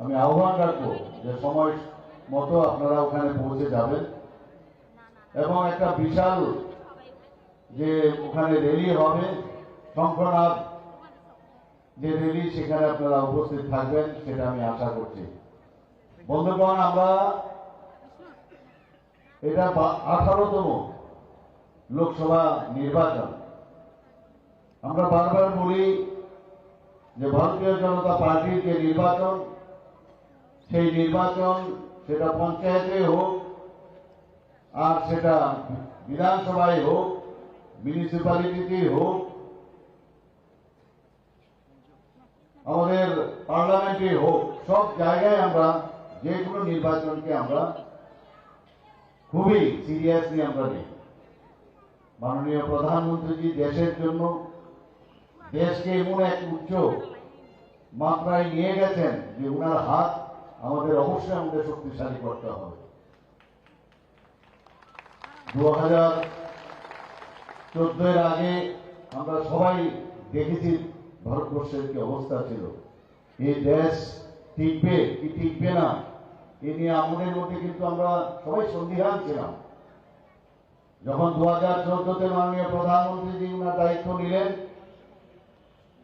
আমি আহ্বান রাখব যে সময় মতো আপনারা ওখানে পৌঁছে যাবেন। এবং একটা বিশাল যে ওখানে র্যালি হবে, শঙ্করনাথ যে র্যালি সেখানে আপনারা উপস্থিত থাকবেন, সেটা আমি আশা করছি। বন্ধুগণ, আমরা এটা আঠারোতম লোকসভা নির্বাচন। আমরা বারবার বলি যে ভারতীয় জনতা পার্টির যে নির্বাচন সেই নির্বাচন সেটা পঞ্চায়েতে হোক আর সেটা বিধানসভায় হোক মিউনিসিপ্যালিটিতে হোক, আমাদের পার্লামেন্টে হোক, সব জায়গায় আমরা যে কোনো নির্বাচনকে আমরা খুবই সিরিয়াসলি আমরা নিই মাননীয় প্রধানমন্ত্রীজি দেশের জন্য দেশকে এমন এক উচ্চ মাত্রায় নিয়ে গেছেন যে ওনার হাত আমাদের অবশ্যই আমাদের শক্তিশালী করতে হবে। দু হাজার চোদ্দের আগে আমরা সবাই দেখেছি ভারতবর্ষের কি অবস্থা ছিল। এই দেশ টিকবে কি টিকবে না, এ নিয়ে আমাদের মধ্যে কিন্তু আমরা সবাই সন্দিহান ছিলাম। যখন দু হাজার চোদ্দতে মাননীয় প্রধানমন্ত্রীজি ওনার দায়িত্ব নিলেন,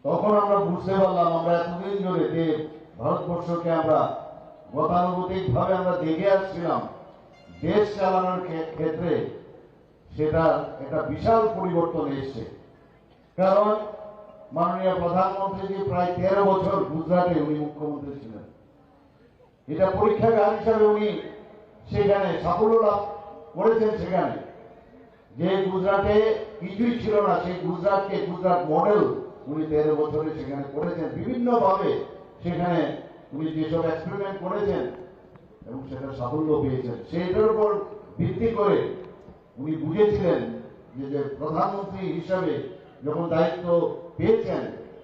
তখন আমরা বুঝতে পারলাম আমরা এতদিন ধরে যে ভারতবর্ষকে আমরা গতানুগতিক ভাবে আমরা দেখে আসছিলাম। দেশ চালানোর ক্ষেত্রে সেটা একটা বিশাল পরিবর্তন এসছে। কারণ মাননীয় প্রধানমন্ত্রীজি প্রায় তেরো বছর গুজরাটে উনি মুখ্যমন্ত্রী ছিলেন। এটা পরীক্ষাগার হিসাবে উনি সেখানে সাফল্য লাভ করেছেন সেখানে। যে গুজরাটে কিছুই ছিল না, সেই গুজরাটকে গুজরাট মডেল উনি তেরো বছরে সেখানে করেছেন। বিভিন্নভাবে সেখানে উনি যেসব এক্সপেরিমেন্ট করেছেন এবং সেটা সাফল্য পেয়েছেন, সেইটার উপর ভিত্তি করে উনি বুঝেছিলেন যে যে প্রধানমন্ত্রী হিসাবে যখন দায়িত্ব পেয়েছেন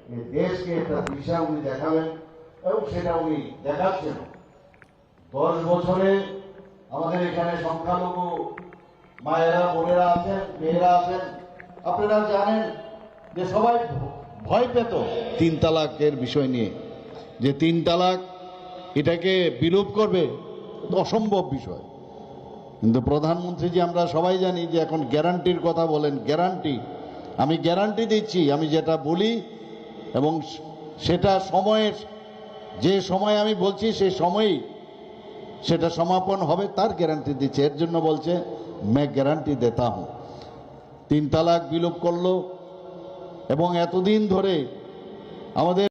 যে দেশকে একটা দিশা উনি দেখাবেন এবং সেটা উনি দেখাচ্ছেন। দশ বছরে আমাদের এখানে সংখ্যালঘু মায়েরা, বোনেরা আছেন, মেয়েরা আছেন। আপনারা জানেন যে সবাই ভয় পেত তিন তালাকের বিষয় নিয়ে। যে তিন তালাক এটাকে বিলোপ করবে অসম্ভব বিষয়। কিন্তু প্রধানমন্ত্রী যে আমরা সবাই জানি যে এখন গ্যারান্টির কথা বলেন, গ্যারান্টি। আমি গ্যারান্টি দিচ্ছি, আমি যেটা বলি এবং সেটা সময়ের, যে সময় আমি বলছি সেই সময়ই সেটা সমাপন হবে, তার গ্যারান্টি দিচ্ছে। এর জন্য বলছে, মে গ্যারান্টি দেতা হুঁ তিন তালাক বিলোপ করল এবং এতদিন ধরে আমাদের